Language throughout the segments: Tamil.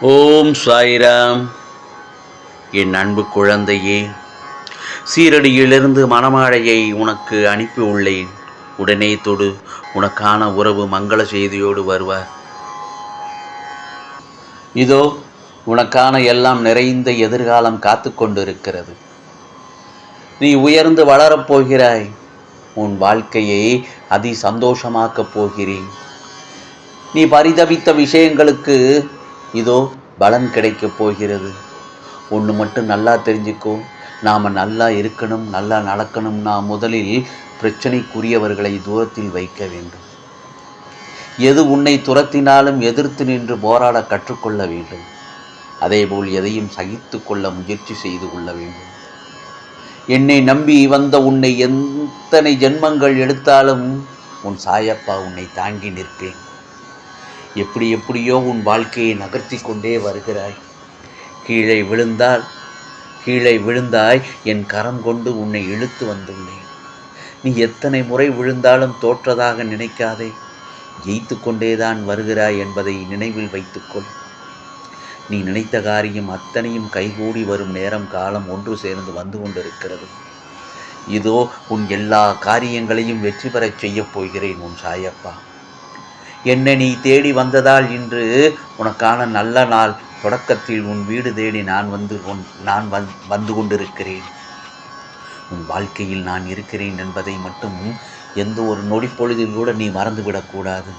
ஓம் சாய்ராம். என் அன்பு குழந்தையே சீரடியிலிருந்து மணமாழையை உனக்கு அனுப்பி உள்ளேன் உடனே தொடு உனக்கான உறவு மங்கள செய்தியோடு வருவார். இதோ உனக்கான எல்லாம் நிறைந்த எதிர்காலம் காத்து கொண்டிருக்கிறது. நீ உயர்ந்து வளரப் போகிறாய். உன் வாழ்க்கையை அதி சந்தோஷமாக்கப் போகிறேன். நீ பரிதவித்த விஷயங்களுக்கு இதோ பலன் கிடைக்கப் போகிறது. ஒன்று மட்டும் நல்லா தெரிஞ்சுக்கோ. நாம் நல்லா இருக்கணும் நல்லா நடக்கணும்னா முதலில் பிரச்சனைக்குரியவர்களை தூரத்தில் வைக்க வேண்டும். எது உன்னை துரத்தினாலும் எதிர்த்து நின்று போராட கற்றுக்கொள்ள வேண்டும். அதேபோல் எதையும் சகித்து கொள்ள முயற்சி செய்து கொள்ள வேண்டும். என்னை நம்பி வந்த உன்னை எத்தனை ஜென்மங்கள் எடுத்தாலும் உன் சாயப்பா உன்னை தாங்கி நிற்பேன் எப்படி எப்படியோ உன் வாழ்க்கையை நகர்த்தி கொண்டே வருகிறாய். கீழே விழுந்தால் கீழே விழுந்தாய் என் கரம் கொண்டு உன்னை இழுத்து வந்துள்ளேன். நீ எத்தனை முறை விழுந்தாலும் தோற்றதாக நினைக்காதே. ஜெயித்து கொண்டேதான் வருகிறாய் என்பதை நினைவில் வைத்துக்கொள். நீ நினைத்த காரியம் அத்தனையும் கைகூடி வரும் நேரம் காலம் ஒன்று சேர்ந்து வந்து கொண்டிருக்கிறது. இதோ உன் எல்லா காரியங்களையும் வெற்றி பெறச் செய்யப் போகிறேன் உன் சாயப்பா. என்னை நீ தேடி வந்ததால் இன்று உனக்கான நல்ல நாள். தொடக்கத்தில் உன் வீடு தேடி நான் வந்து உன் நான் வந் வந்து கொண்டிருக்கிறேன். உன் வாழ்க்கையில் நான் இருக்கிறேன் என்பதை மட்டும் எந்த ஒரு நொடி பொழுதில் கூட நீ மறந்துவிடக்கூடாது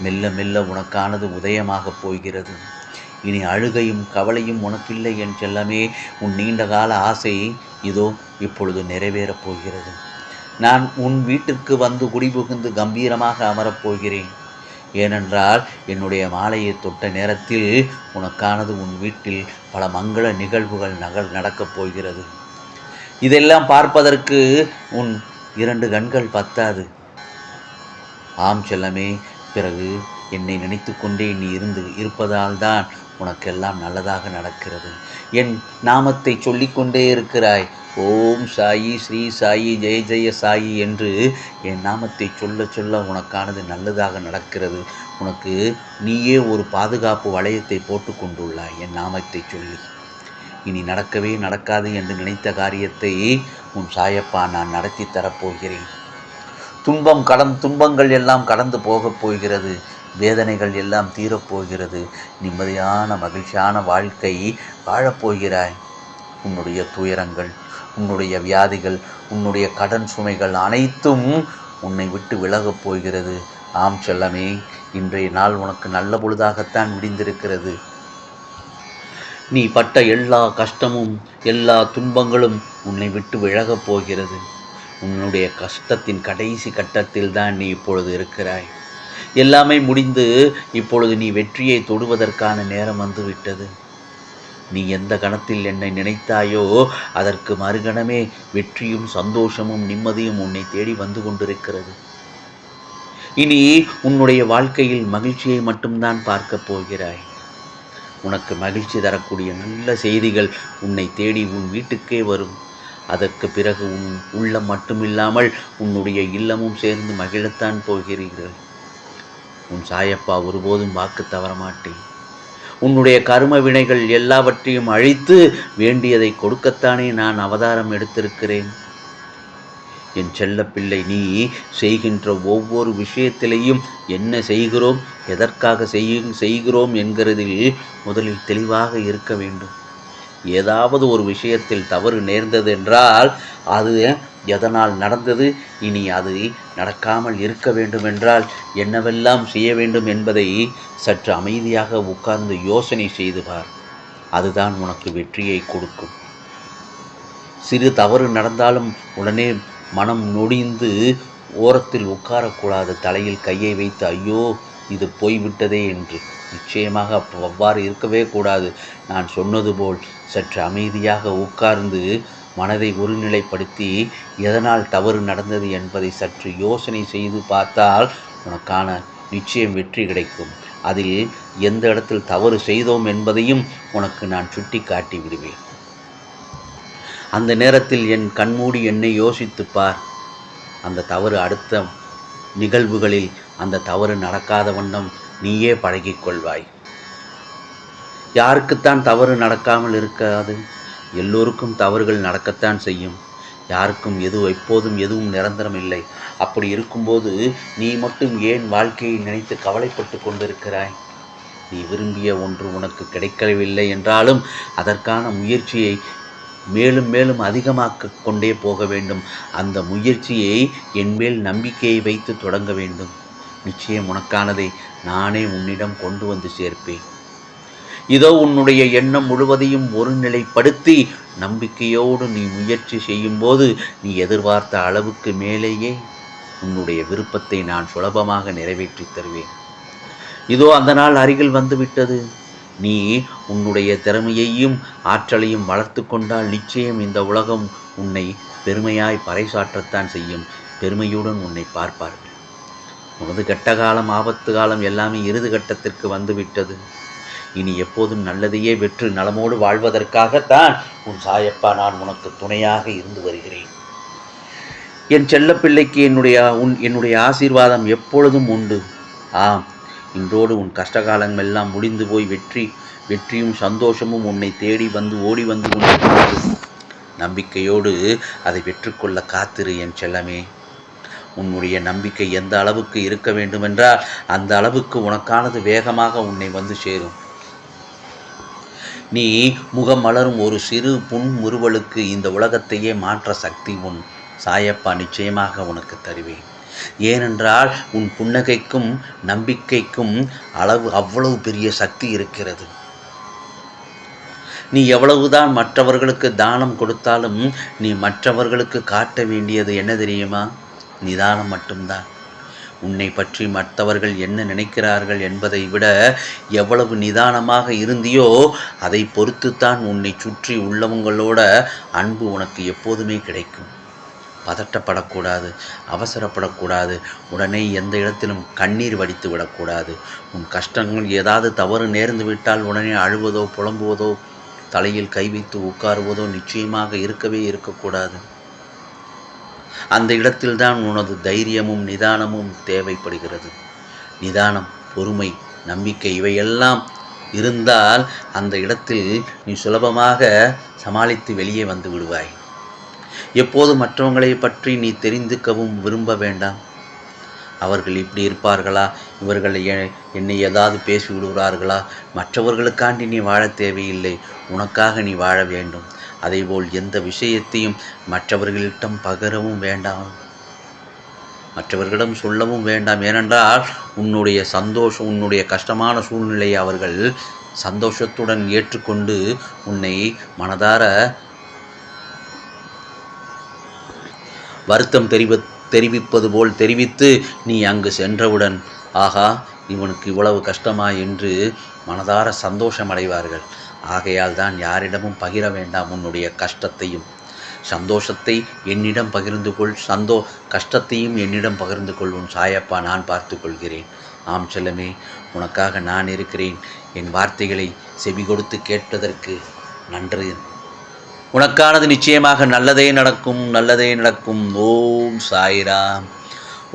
மெல்ல மெல்ல உனக்கானது உதயமாகப் போகிறது. இனி அழுகையும் கவலையும் உனக்கில்லை என் செல்லமே உன் நீண்ட கால ஆசை இதோ இப்பொழுது நிறைவேறப் போகிறது. நான் உன் வீட்டிற்கு வந்து குடிபுகுந்து கம்பீரமாக அமரப் போகிறேன். ஏனென்றால் என்னுடைய மாலையை தொட்ட நேரத்தில் உனக்கானது உன் வீட்டில் பல மங்கள நிகழ்வுகள் நகல் நடக்கப் போகிறது. இதெல்லாம் பார்ப்பதற்கு உன் இரண்டு கண்கள் பத்தாது. ஆம் செல்லமே பிறகு என்னை நினைத்து கொண்டே நீ இருந்து இருப்பதால் தான் உனக்கெல்லாம் நல்லதாக நடக்கிறது. என் நாமத்தை சொல்லிக்கொண்டே இருக்கிறாய். ஓம் சாயி ஸ்ரீ சாயி ஜெய ஜெய சாயி என்று என் நாமத்தை சொல்ல சொல்ல உனக்கானது நல்லதாக நடக்கிறது. உனக்கு நீயே ஒரு பாதுகாப்பு வளையத்தை போட்டு கொண்டுள்ளாய். என் நாமத்தை சொல்லி. இனி நடக்கவே நடக்காது என்று நினைத்த காரியத்தை உன் சாயப்பா நான் நடத்தி தரப்போகிறேன். துன்பம் கடன் துன்பங்கள் எல்லாம் கடந்து போகப் போகிறது. வேதனைகள் எல்லாம் தீரப்போகிறது. நிம்மதியான மகிழ்ச்சியான வாழ்க்கை வாழப்போகிறாய். உன்னுடைய துயரங்கள் உன்னுடைய வியாதிகள் உன்னுடைய கடன் சுமைகள் அனைத்தும் உன்னை விட்டு விலகப் போகிறது. ஆம் செல்லமே இன்றைய நாள் உனக்கு நல்ல பொழுதாகத்தான் விடிந்திருக்கிறது நீ பட்ட எல்லா கஷ்டமும் எல்லா துன்பங்களும் உன்னை விட்டு விலகப் போகிறது. உன்னுடைய கஷ்டத்தின் கடைசி கட்டத்தில் தான் நீ இப்பொழுது இருக்கிறாய். எல்லாமே முடிந்து இப்பொழுது நீ வெற்றியை தொடுவதற்கான நேரம் வந்துவிட்டது. நீ எந்த கணத்தில் என்னை நினைத்தாயோ அதற்கு மறுகணமே வெற்றியும் சந்தோஷமும் நிம்மதியும் உன்னை தேடி வந்து கொண்டிருக்கிறது. இனி உன்னுடைய வாழ்க்கையில் மகிழ்ச்சியை மட்டும்தான் பார்க்கப் போகிறாய். உனக்கு மகிழ்ச்சி தரக்கூடிய நல்ல செய்திகள் உன்னை தேடி உன் வீட்டுக்கே வரும். அதற்கு பிறகு உன் உள்ளம் மட்டுமில்லாமல் உன்னுடைய இல்லமும் சேர்ந்து மகிழத்தான் போகிறீர்கள். உன் சாயப்பா ஒருபோதும் வாக்கு தவற மாட்டேன். உன்னுடைய கரும வினைகள் எல்லாவற்றையும் அழித்து வேண்டியதை கொடுக்கத்தானே நான் அவதாரம் எடுத்திருக்கிறேன். என் செல்லப்பிள்ளை நீ செய்கின்ற ஒவ்வொரு விஷயத்திலையும் என்ன செய்கிறோம் எதற்காக செய்ய செய்கிறோம் என்கிறதில் முதலில் தெளிவாக இருக்க வேண்டும். ஏதாவது ஒரு விஷயத்தில் தவறு நேர்ந்தது என்றால் அது எதனால் நடந்தது? இனி அது நடக்காமல் இருக்க வேண்டுமென்றால் என்னவெல்லாம் செய்ய வேண்டும் என்பதை சற்று அமைதியாக உட்கார்ந்து யோசனை செய்து பார். அதுதான் உனக்கு வெற்றியை கொடுக்கும். சிறு தவறு நடந்தாலும் உடனே மனம் நொடிந்து ஓரத்தில் உட்காரக்கூடாது. தலையில் கையை வைத்து ஐயோ இது போய்விட்டதே என்று. நிச்சயமாக அவ்வாறு இருக்கவே கூடாது. நான் சொன்னது போல் சற்று அமைதியாக உட்கார்ந்து மனதை ஒருநிலைப்படுத்தி எதனால் தவறு நடந்தது என்பதை சற்று யோசனை செய்து பார்த்தால் உனக்கான நிச்சயம் வெற்றி கிடைக்கும். அதில் எந்த இடத்தில் தவறு செய்தோம் என்பதையும் உனக்கு நான் சுட்டி காட்டி விடுவேன். அந்த நேரத்தில் என் கண்மூடி என்னை யோசித்துப்பார் அந்த தவறு அடுத்த நிகழ்வுகளில் அந்த தவறு நடக்காத வண்ணம் நீயே பழகிக்கொள்வாய். யாருக்குத்தான் தவறு நடக்காமல் இருக்காது? எல்லோருக்கும் தவறுகள் நடக்கத்தான் செய்யும். யாருக்கும் எது எப்போதும் எதுவும் நிரந்தரம் இல்லை. அப்படி இருக்கும்போது நீ மட்டும் ஏன் வாழ்க்கையை நினைத்து கவலைப்பட்டு கொண்டிருக்கிறாய்? நீ விரும்பிய ஒன்று உனக்கு கிடைக்கவில்லை என்றாலும் அதற்கான முயற்சியை மேலும் மேலும் அதிகமாக்க கொண்டே போக வேண்டும். அந்த முயற்சியை என்மேல் நம்பிக்கையை வைத்து தொடங்க வேண்டும். நிச்சயம் உனக்கானதை நானே உன்னிடம் கொண்டு வந்து சேர்ப்பேன். இதோ உன்னுடைய எண்ணம் முழுவதையும் ஒருநிலைப்படுத்தி நம்பிக்கையோடு நீ முயற்சி செய்யும்போது நீ எதிர்பார்த்த அளவுக்கு மேலேயே உன்னுடைய விருப்பத்தை நான் சுலபமாக நிறைவேற்றித் தருவேன். இதோ அந்த நாள் அருகில் வந்துவிட்டது. நீ உன்னுடைய திறமையையும் ஆற்றலையும் வளர்த்து கொண்டால் நிச்சயம் இந்த உலகம் உன்னை பெருமையாய் பறைசாற்றத்தான் செய்யும். பெருமையுடன் உன்னை பார்ப்பார்கள். உனது கட்ட காலம் ஆபத்து காலம் எல்லாமே இறுதி கட்டத்திற்கு வந்துவிட்டது. இனி எப்போதும் நல்லதையே வெற்று நலமோடு வாழ்வதற்காகத்தான் உன் சாயப்பா நான் உனக்கு துணையாக இருந்து வருகிறேன். என் செல்லப்பிள்ளைக்கு என்னுடைய உன் என்னுடைய ஆசீர்வாதம் எப்பொழுதும் உண்டு. ஆம் இன்றோடு உன் கஷ்டகாலங்கள் எல்லாம் முடிந்து போய் வெற்றி வெற்றியும் சந்தோஷமும் உன்னை தேடி வந்து ஓடி வந்து கொண்டிருக்கிறது. நம்பிக்கையோடு அதை வெற்றுக்கொள்ள காத்திரு என் செல்லமே. உன்னுடைய நம்பிக்கை எந்த அளவுக்கு இருக்க வேண்டுமென்றால் அந்த அளவுக்கு உனக்கானது வேகமாக உன்னை வந்து சேரும். நீ முகம் மலரும் ஒரு சிறு புன்முறுவலுக்கு இந்த உலகத்தையே மாற்ற சக்தி உன் சாயப்பா நிச்சயமாக உனக்கு தருவேன். ஏனென்றால் உன் புன்னகைக்கும் நம்பிக்கைக்கும் அளவு அவ்வளவு பெரிய சக்தி இருக்கிறது. நீ எவ்வளவுதான் மற்றவர்களுக்கு தானம் கொடுத்தாலும் நீ மற்றவர்களுக்கு காட்ட வேண்டியது என்ன தெரியுமா? நிதானம் மட்டும்தான். உன்னை பற்றி மற்றவர்கள் என்ன நினைக்கிறார்கள் என்பதை விட எவ்வளவு நிதானமாக இருந்தியோ அதை பொறுத்துத்தான் உன்னை சுற்றி உள்ளவங்களோட அன்பு உனக்கு எப்போதுமே கிடைக்கும். பதட்டப்படக்கூடாது அவசரப்படக்கூடாது உடனே எந்த இடத்திலும் கண்ணீர் வடித்து விடக்கூடாது. உன் கஷ்டங்கள் ஏதாவது தவறு நேர்ந்து விட்டால் உடனே அழுவதோ புலம்புவதோ தலையில் கை வைத்து உட்காருவதோ நிச்சயமாக இருக்கவே இருக்கக்கூடாது. அந்த இடத்தில்தான் உனது தைரியமும் நிதானமும் தேவைப்படுகிறது. நிதானம் பொறுமை நம்பிக்கை இவையெல்லாம் இருந்தால் அந்த இடத்தில் நீ சுலபமாக சமாளித்து வெளியே வந்து விடுவாய். எப்போது மற்றவங்களை பற்றி நீ தெரிந்துக்கவும் விரும்ப வேண்டாம். அவர்கள் இப்படி இருப்பார்களா? இவர்கள் எ- என்னை ஏதாவது பேசி விடுகிறார்களா மற்றவர்களுக்காண்டி நீ வாழ தேவையில்லை. உனக்காக நீ வாழ வேண்டும். அதேபோல் எந்த விஷயத்தையும் மற்றவர்களிடம் பகரவும் வேண்டாம். மற்றவர்களிடம் சொல்லவும் வேண்டாம். ஏனென்றால் உன்னுடைய சந்தோஷம் உன்னுடைய கஷ்டமான சூழ்நிலையை அவர்கள் சந்தோஷத்துடன் ஏற்றுக்கொண்டு உன்னை மனதார வருத்தம் தெரிவி தெரிவிப்பது போல் தெரிவித்து நீ அங்கு சென்றவுடன் ஆகா இவனுக்கு இவ்வளவு கஷ்டமா? என்று மனதார சந்தோஷம் அடைவார்கள் ஆகையால் தான் யாரிடமும் பகிர வேண்டாம் உன்னுடைய கஷ்டத்தையும். சந்தோஷத்தை என்னிடம் பகிர்ந்து கொள். சந்தோ கஷ்டத்தையும் என்னிடம் பகிர்ந்து கொள். உன் சாயப்பா நான் பார்த்து கொள்கிறேன். ஆம் செல்லமே உனக்காக நான் இருக்கிறேன். என் வார்த்தைகளை செவி கொடுத்து கேட்பதற்கு நன்றி. உனக்கானது நிச்சயமாக நல்லதே நடக்கும். நல்லதே நடக்கும். ஓம் சாய்ராம்.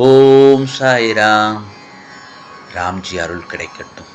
ஓம் சாய்ராம். ராம்ஜி அருள் கிடைக்கட்டும்.